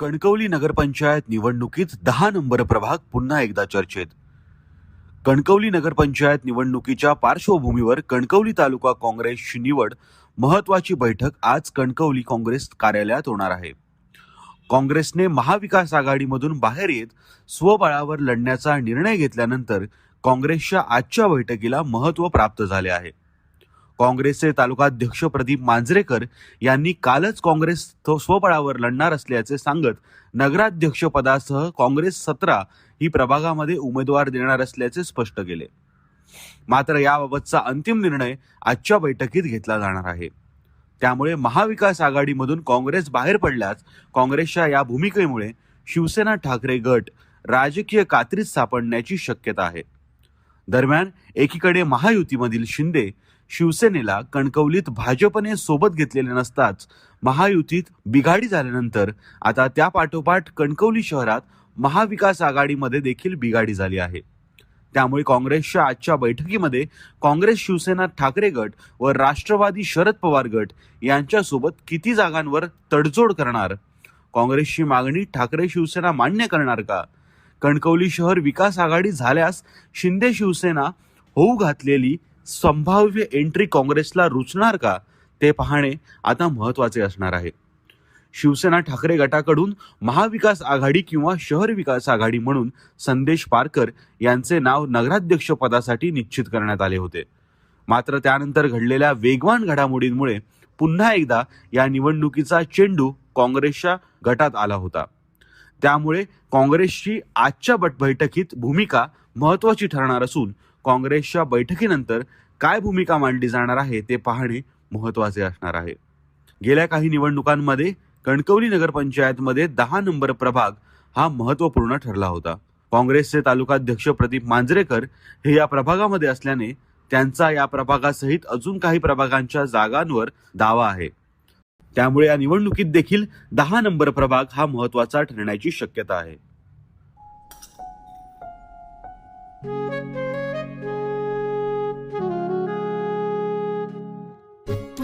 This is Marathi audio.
कणकवली नगरपंचायत निवडणुकीत दहा नंबर प्रभाग पुन्हा एकदा चर्चेत. कणकवली नगरपंचायत निवडणुकीच्या पार्श्वभूमीवर कणकवली तालुका काँग्रेसची निवड महत्वाची बैठक आज कणकवली काँग्रेस कार्यालयात होणार आहे. काँग्रेसने महाविकास आघाडीमधून बाहेर येत स्वबळावर लढण्याचा निर्णय घेतल्यानंतर काँग्रेसच्या आजच्या बैठकीला महत्त्व प्राप्त झाले आहे. काँग्रेसचे तालुकाध्यक्ष प्रदीप मांजरेकर यांनी कालच काँग्रेस तो स्वबळावर लढणार असल्याचे सांगत नगराध्यक्ष पदासह काँग्रेस सतरा ही प्रभागामध्ये उमेदवार देणार असल्याचे स्पष्ट केले. मात्र याबाबतचा अंतिम निर्णय आजच्या बैठकीत घेतला जाणार आहे. त्यामुळे महाविकास आघाडीमधून काँग्रेस बाहेर पडल्यास काँग्रेसच्या या भूमिकेमुळे शिवसेना ठाकरे गट राजकीय कात्रीत सापडण्याची शक्यता आहे. दरम्यान एकीकडे महायुतीमधील शिंदे शिवसेनेला कणकवलीत भाजपने सोबत घेतलेले नसताच महायुतीत बिघाडी झाल्यानंतर आता त्या पाठोपाठ कणकवली शहरात महाविकास आघाडीमध्ये देखील बिघाडी झाली आहे. त्यामुळे काँग्रेसच्या आजच्या बैठकीमध्ये काँग्रेस शिवसेना ठाकरे गट व राष्ट्रवादी शरद पवार गट यांच्यासोबत किती जागांवर तडजोड करणार? काँग्रेसची मागणी ठाकरे शिवसेना मान्य करणार का? कणकवली शहर विकास आघाडी झाल्यास शिंदे शिवसेना होऊ घातलेली संभाव्य एंट्री काँग्रेसला रुचणार का ते पाहणे आता महत्त्वाचे असणार आहे. शिवसेना ठाकरे गटाकडून महाविकास आघाडी किंवा शहर विकास आघाडी म्हणून संदेश पारकर यांचे नाव नगराध्यक्ष पदासाठी निश्चित करण्यात आले होते. मात्र त्यानंतर घडलेल्या वेगवान घडामोडींमुळे पुन्हा एकदा या निवडणुकीचा चेंडू काँग्रेसच्या गटात आला होता. त्यामुळे काँग्रेसची आजच्या बट बैठकीत भूमिका महत्वाची ठरणार असून काँग्रेसच्या बैठकीनंतर काय भूमिका मांडली जाणार आहे ते पाहणे महत्त्वाचे असणार आहे. गेल्या काही निवडणुकांमध्ये कणकवली नगरपंचायतमध्ये दहा नंबर प्रभाग हा महत्त्वपूर्ण ठरला होता. काँग्रेसचे तालुकाध्यक्ष प्रदीप मांजरेकर हे या प्रभागामध्ये असल्याने त्यांचा या प्रभागासहित अजून काही प्रभागांच्या जागांवर दावा आहे. त्यामुळे या निवडणुकीत देखील दहा नंबर प्रभाग हा महत्त्वाचा ठरण्याची शक्यता आहे.